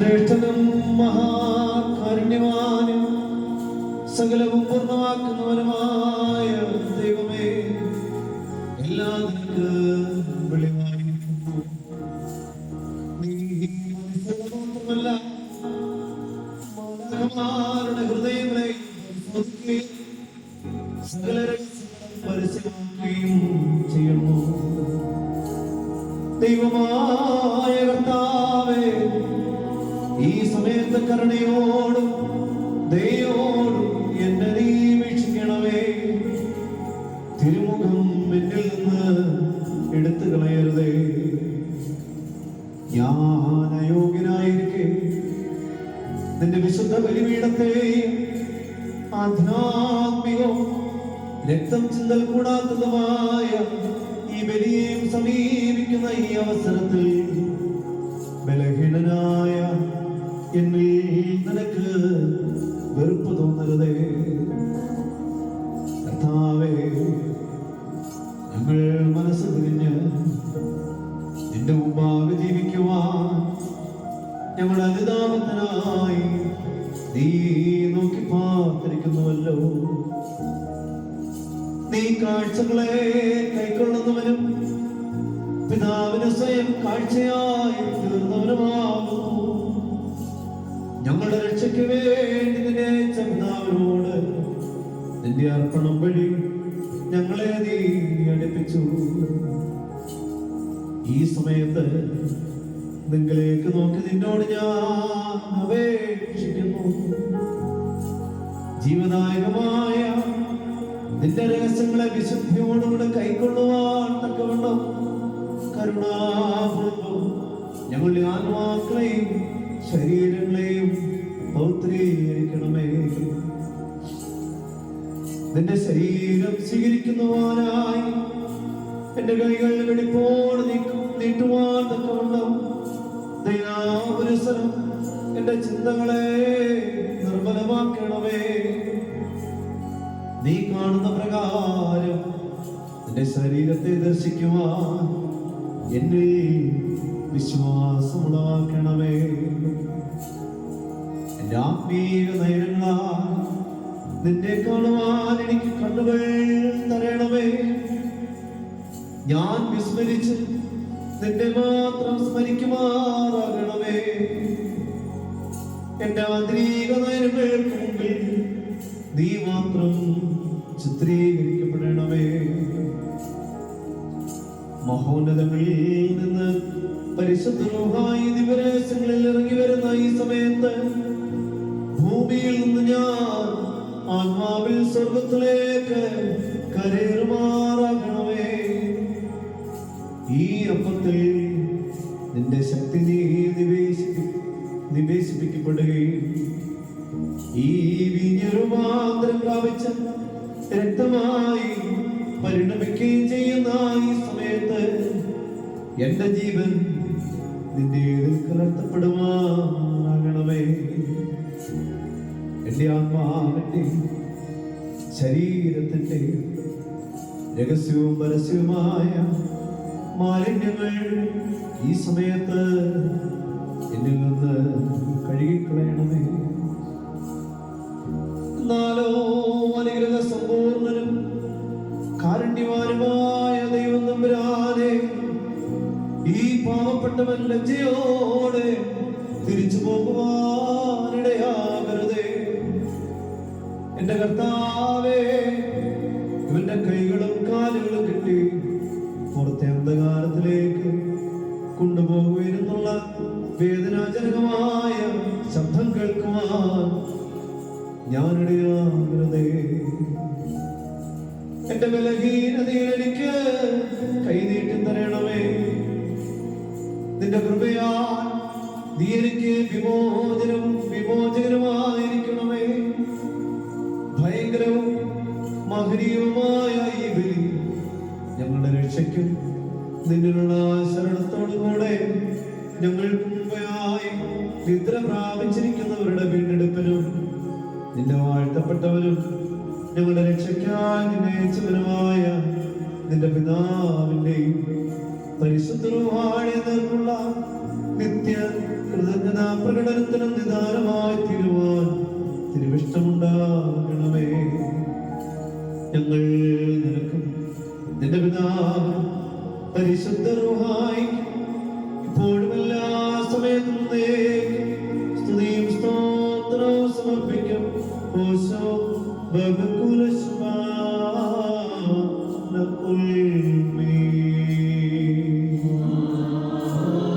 ശ്രേഷ്ഠനും മഹാകാരുണ്യവാനും സകലവും പൂർണമാക്കുന്നവനുമായ ദൈവമേ എല്ലാ നിനക്ക് മാത്രമല്ല മാലാഖമാരുടെ ഹൃദയങ്ങളെ സകല പരസ്യമാക്കുകയും ചെയ്യുന്നു ദൈവമായ കർത്താവേ ഈ സമയത്ത് കരുണയോടും ദയോടും എന്നെ നീ വീക്ഷിക്കണമേ തിരുമുഖം എന്നിൽ നിന്ന് എടുത്തു കളയരുതേ. ഞാൻ നിന്റെ വിശുദ്ധ ബലിപീഠത്തെയും ആധ്യാത്മികവും രക്തം ചിന്തൽ കൂടാത്തതുമായ ഈ ബലിയെയും സമീപിക്കുന്ന ഈ അവസരത്തിൽ ബലഹീനനായ എന്നിൽ നിനക്ക് വെറുപ്പ് തോന്നരുതേ. കർത്താവേ ഞങ്ങൾ മനസ്സ് തിരിഞ്ഞ് നിന്റെ മുമ്പാകെ ജീവിക്കുവാൻ ഞങ്ങൾ അനുതാപത്തിനായി നീ നോക്കി പാർത്തിരിക്കുന്നുവല്ലോ. നീ കാഴ്ചകളെ കൈക്കൊള്ളുന്നവനും പിതാവിന് സ്വയം കാഴ്ചയായി തീർന്നവനുമാകുന്നു. ഞങ്ങളുടെ രക്ഷയ്ക്ക് വേണ്ടി നിന്നെ ചെന്നവരോട് നിന്റെ അർപ്പണം വഴി ഞങ്ങളെ നീ അടുപ്പിച്ചു. ഈ സമയത്ത് നിങ്ങളിലേക്ക് നോക്കി നിന്നോട് ഞാൻ അപേക്ഷിക്കുന്നു. ജീവദായകമായ നിന്റെ രഹസ്യങ്ങളെ വിശുദ്ധിയോടുകൂടെ കൈക്കൊള്ളുവാൻ തക്കവണ്ണം കരുണാപൂർവം ഞങ്ങളുടെ ആത്മാക്കളെയും ശരീരങ്ങളെയും നിന്റെ ശരീരം സ്വീകരിക്കുന്നവാനായി. എന്റെ കൈകൾ വെടിപ്പോട് നീക്കും നീട്ടുവാൻ തക്കവണ്ണം. എന്റെ ചിന്തകളെ നിർമ്മലമാക്കണമേ. നീ കാണുന്ന പ്രകാരം നിന്റെ ശരീരത്തെ ദർശിക്കുവാൻ എന്നിൽ വിശ്വാസമുളവാക്കണമേ. എന്റെ ആത്മീയ നയനങ്ങളാൽ നിന്നെ കാണുവാൻ എനിക്ക് കണ്ണുകൾ തരണമേ ഞാൻ വിസ്മരിച്ച് നിന്നെ മാത്രം സ്മരിക്കുമാറാകണമേ. എന്റെ ആന്തരിക നയനങ്ങൾക്ക് മുമ്പിൽ നീ മാത്രം ചിത്രീകരിക്കപ്പെടണമേ. മഹോന്നതങ്ങളിൽ നിന്ന് പരിശുദ്ധമായി ദിവരേശങ്ങളിൽ ഇറങ്ങി വരുന്ന ഈ സമയത്ത് ഭൂമിയിൽ നിന്ന് ഞാൻ ആത്മാവിൽ സ്വർഗത്തിലേക്ക് കരേറുമാറാകണമേ ഈ അപ്പത്തിൽ നിന്റെ ശക്തി നീ നിവേശിപ്പി നിവേശിപ്പിക്കപ്പെടുകയും ഈ വീഞ്ഞരൂപാന്തരം പ്രാപിച്ച രക്തമായി പരിണമിക്കുകയും ചെയ്യുന്ന ഈ സമയത്ത് എന്റെ ജീവൻ നിന്റെ ഇതിൽ കലർത്തപ്പെടുവാനാകണമേ എന്റെ ആത്മാവിന്റെ ശരീരത്തിന്റെ രഹസ്യവും പരസ്യവുമായ മാലിന്യങ്ങൾ ഈ സമയത്ത് എന്നിൽ നിന്ന് കഴുകിക്കളയണമേ. എന്നാലോ അനുഗ്രഹ സമ്പൂർണനും കാരുണ്യവാനുമായ ദൈവം നമ്പരാതെ ഈ പാവപ്പെട്ടവൻ ലജ്ജയോടെ തിരിച്ചു പോകുവാനിടയാകരുതേ എന്റെ കർത്താവേ ഇവന്റെ കൈകളും കാലുകളും കിട്ടി പുറത്തെ അന്ധകാരത്തിലേക്ക് കൊണ്ടുപോകുവാനുള്ള വേദനാജനകമായ ശബ്ദം കേൾക്കുവാൻ ഞാനിടയാകരുതേ എന്റെ ബലഹീനതയിൽ എനിക്ക് കൈനീട്ടി തരണമേ. നിന്റെ കൃപയാൽ നീ എനിക്ക് വിമോചനവും ഈ ബലി ഞങ്ങളുടെ രക്ഷയ്ക്കും നിന്നിലുള്ള ശരണത്തോടുകൂടെ ഞങ്ങൾക്ക് മുമ്പായി നിദ്ര പ്രാപിച്ചിരിക്കുന്നവരുടെ വീണ്ടെടുപ്പിനും നിന്റെ വാഴ്ത്തപ്പെട്ടവരും ഞങ്ങളുടെ രക്ഷയ്ക്കായി നിന്നയച്ചവനുമായ നിന്റെ പിതാവിന്റെയും പരിശുദ്ധരുമായ നിത്യ കൃതജ്ഞതാ പ്രകടനത്തിനും നിദാനമായി തീരുവാൻ തിരുവിഷ്ടമുണ്ടാകണമേ ഞങ്ങൾ നിനക്കും നിന്റെ പിതാവ് പരിശുദ്ധ റൂഹായി ഇപ്പോഴും എല്ലാ സമയത്തും സ്തുതിയും സ്തോത്രവും സമർപ്പിക്കും. ബഹുകുലശോ